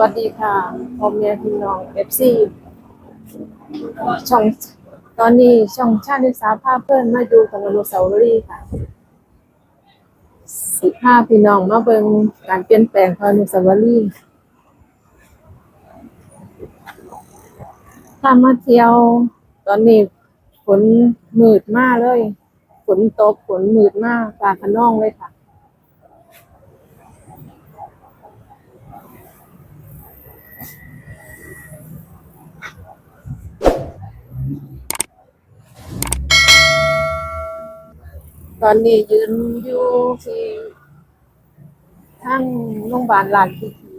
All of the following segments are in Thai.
วัสดีค่ะพ่อแม่พี่น้องเอฟซีช่อง ตอนนี้ช่องชาติสาภาพเพื่อนมาดูกันอนุสาวรีย์ค่ะ สิบห้าพี่น้องมาเบิ่งการเปลี่ยนแปลงของอนุสาวรีย์ถ้ามาเที่ยว ตอนนี้ฝนมืดมากเลย ฝนตกฝนมืดมากฟ้าขนองเลยค่ะ ตอนนี้ยืนอยู่ที่ทั้งโรงพยาบาลราชวิถี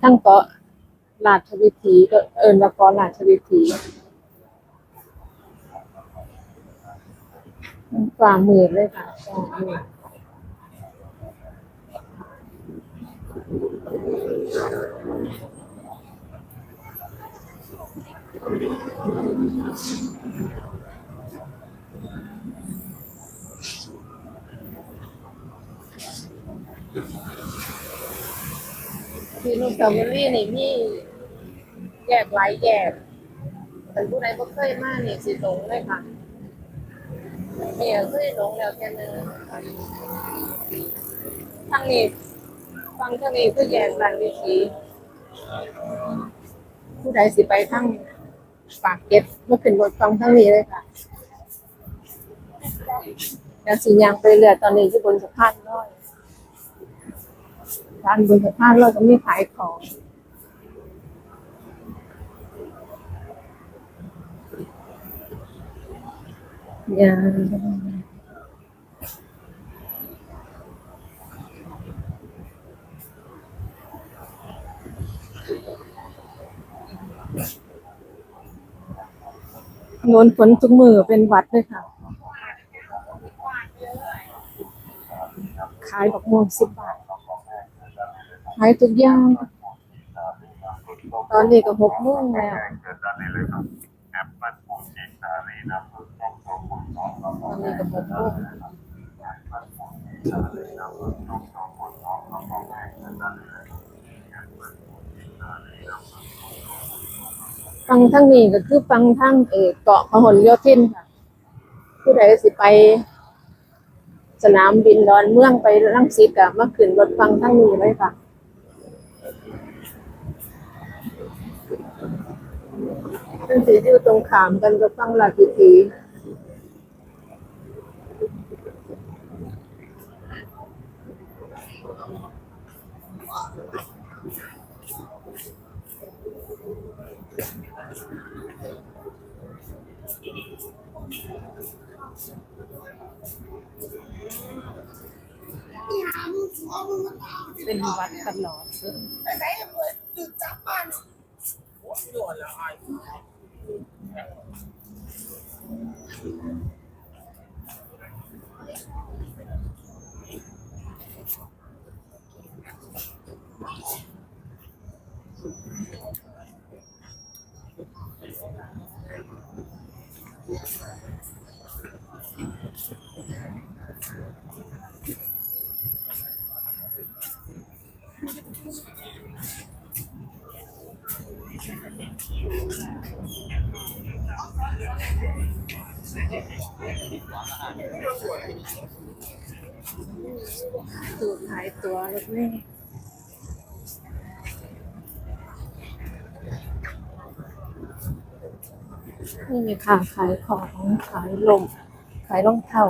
ทั้งเกาะราชวิถีก็เอิญว่าเกาะราชวิถี มันฝ่าหมือเลยค่ะฝ่าหมือที่อนุสาวรีย์นี่มีแยกหลายแยกแต่ผู้ใดบ่เคยมานี่สิหลงเลยค่ะ เนี่ยเคยหลงแล้วแค่นึงทางนี้ฟังทางนี้คือแยกราชวิถีผู้ใดสิไปทางปากเก็ตมาขึ้นรถฟังทางนี้เลยค่ะแล้วสิยางไปเรือตอนนี้อยู่บนสะพานลอยร้านบนสะพานลอยก็มีขายของ ยาโนนฝนทุกมือเป็นวัดเลยค่ะ ขายดอกม่วงสิบบาท ขายทุกอย่าง ตอนนี้ก็หกโมงแล้ว เกิดตอนนี้เลยครับอปเปิลฟูจิสาลีนะคุณต้องต้องคุณต้องต้องตอนนี้ก็หกโมงสาลีนะคุณต้องต้องคุณต้องต้องต้องให้เกิดตอนนี้เลยแอปเปิลฟูจิสาลีนะคุณฟังทั้งนี้ก็คือฟังทั้งเอกเกาะพหลโยธินค่ะ ผู้ใดสิไป สนามบินดอนเมืองไปรังสิตอะมาขึ้นรถฟังทั้งนี้เลยค่ะเป็นสีอยู่ตรงขามกันกับฟังลาดพิธี เป็นวัดตลอดเลยสูตรขายตัวรถเมล์นี่มีค่ะขายของขายลมขายรองเท้า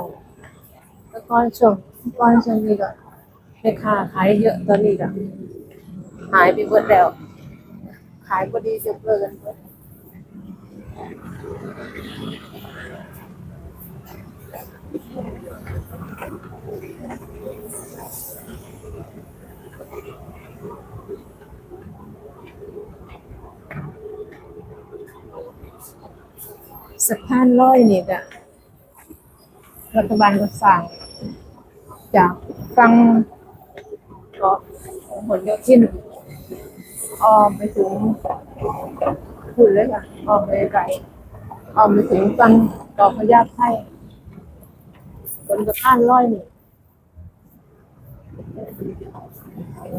แล้วก็ช่วงก่อนช่วงนี้ก็แม่ค้าขายเยอะตอนนี้ก็หายไปหมดแล้ว ขายพอดีจะเลิกกันหมด สะพานลอยนี่ก็รัฐบาลก็สั่งจากฟังกาะหนโยธินออมไปถึงคุณเลยค่ะออมไปไกลออมไปถึงฟังเกาะพญาไทฝนนสะพานลอยนี่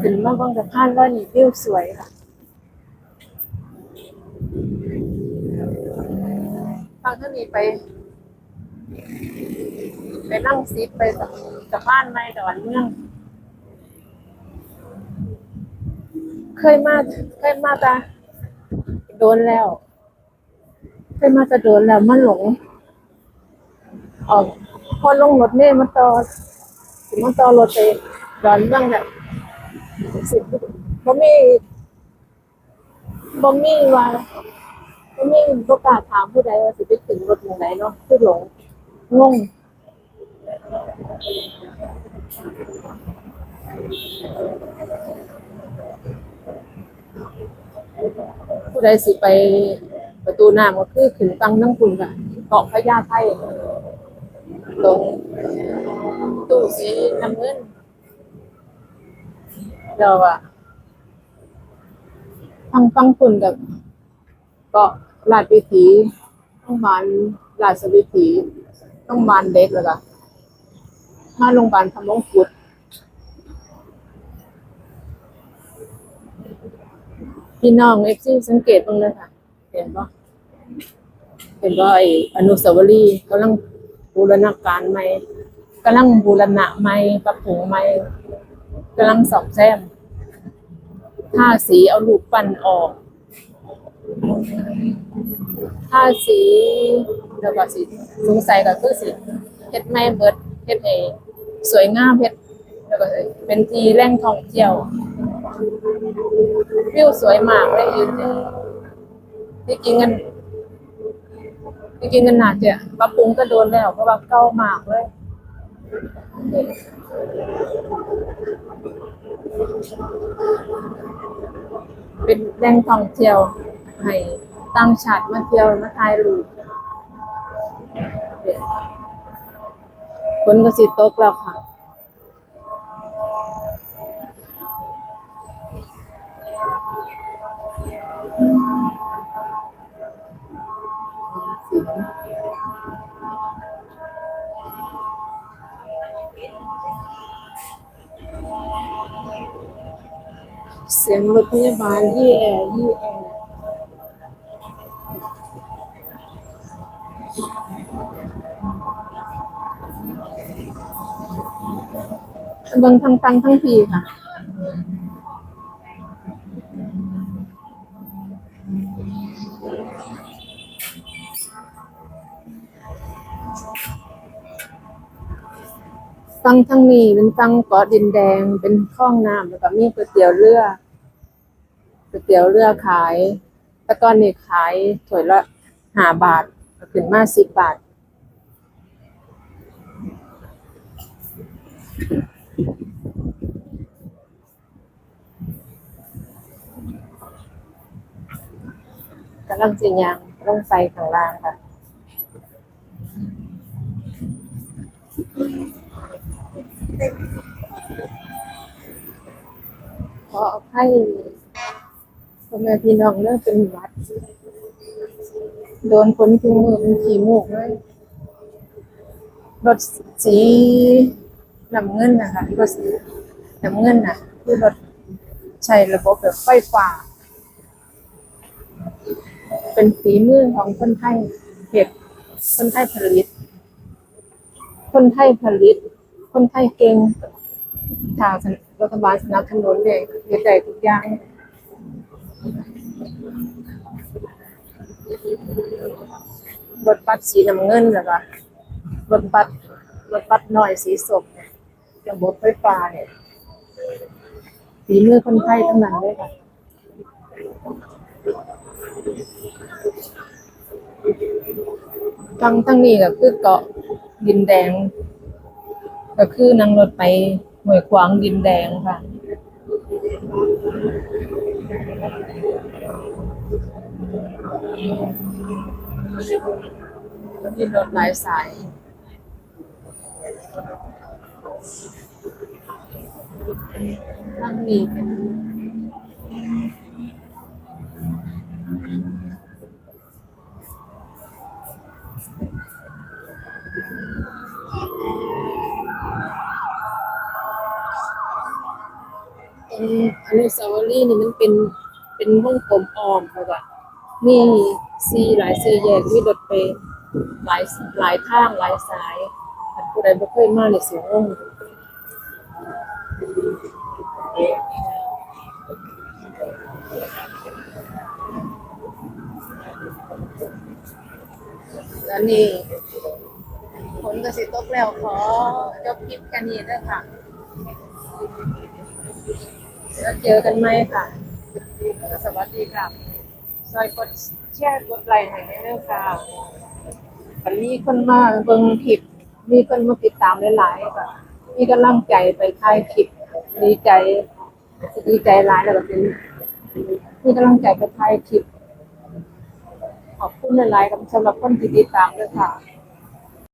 ขึ้นมาบนสะพานลอยนี่วิวสวยค่ะทางท่านี้ไป ไปนั่งซิปไปสะสะพานในดอนเมืองเคยมาเคยมาแต่โดนแล้ว เคยมาแต่โดนแล้วมันหลงออกพอลงรถเมล์มาต่อถึงมาต่อรถไปดอนเมืองแบบสิบบ่มีบ่มีว่า บ่มีประกล้าศถามผู้ใดว่าสิไปถึงรถหมู่ไหนเนาะคือหลงงงผู้ใดสิไปประตูน้ำก็คือขึ้นฟังน้ำคุณค่ะเกาะพญาไทตรงตู้สีน้ำเงินเราอะฟังฟังคุณกับเกาะ ลาดวิถีต้องบานลาดสวิถีต้องบานเด็กแล้วก็มาโรงพยาบาลทำมงกุฎพี่น้องเอฟซีสังเกตตรงเลยค่ะ เห็นปะเห็นว่าไออนุสาวรีย์กำลังบูรณาการใหม่กำลังบูรณะใหม่ปรับปรุงใหม่กำลังสอบแซมท่าสีเอาลูกปั้นออก ท่าสีแล้วก็สีสงสัยก็คือสีเฮ็ดไม่เบิดเฮ็ดเอสวยงามเฮ็ดแล้วก็เป็นทีแหล่งท่องเที่ยววิวสวยมากเลยยืนเนี่ยที่กินกันที่กินกันหนักเนี่ยปรับปรุงก็โดนแล้วเพราะว่าเก่ามากเลยเป็นแหล่งท่องเที่ยว ให้ต่างชาติมาเที่ยวมาถ่ายรูปเนี่ยฝนก็สิตกแล้วค่ะเสียงรถพยาบาลยี่แอร์ยี่แอร์ เบิ่งทั้งตังทั้งทีค่ะฟังทั้งนี้เป็นฟังเกาะดินแดงเป็นคลองน้ำแล้วก็มีก๋วยเตี๋ยวเรือก๋วยเตี๋ยวเรือขาย แต่ก่อนนี่ขายถ้วยละห้าบาทก็ขึ้นมาสิบบาท กำลังสิยางลงไปข้างล่างค่ะขออภัยพ่อแม่พี่น้องเรื่องเป็นวัด โดนคนทิ้งมือเป็นขี้มูกเลยรถสีน้ำเงินนะคะรถสีน้ำเงินน่ะ คือรถใช้ระบบแบบไฟฟ้า เป็นฝีมือของคนไทยเหตุคนไทยผลิต คนไทยผลิต คนไทยเก่งทางรัฐบาลสนับสนุนเลยเฮ็ดได้ทุกอย่างรถบัสสีน้ำเงินแล้วก็รถบัสรถบัสน้อยสีส้มเนี่ยระบบไฟฟ้าเนี่ยฝีมือคนไทยทั้งนั้นเลยค่ะ ทั้งทั้งนี้ก็คือเกาะดินแดง ก็คือนั่งรถไปหน่วยขวางดินแดงค่ะ มีรถหลายสายทั้งนี้เป็น อนุสาวรีย์นี่มันเป็นเป็นวงกลมออมค่ะว่ามีซีหลายซีแยกมีรดไปหลายหลายทางหลายสายอันผู้ใดบ่เคยมาเลยสิงงและนี่ ก็สิตกแล้วขอจบคลิปกันนี้ด้อค่ะแล้วเจอกันไหมค่ะ สวัสดีค่ะซอยกดแชร์กดไลค์ให้ได้เลยค่ะวันนี้คนมาเบิ่งคลิปมีคนมาติดตามหลายๆค่ะมีกำลังใจไปถ่ายคลิปดีใจดีใจหลายแล้วก็เป็นมีกำลังใจไปถ่ายคลิปขอบคุณหลายๆสำหรับคนที่ติดตามด้วยค่ะ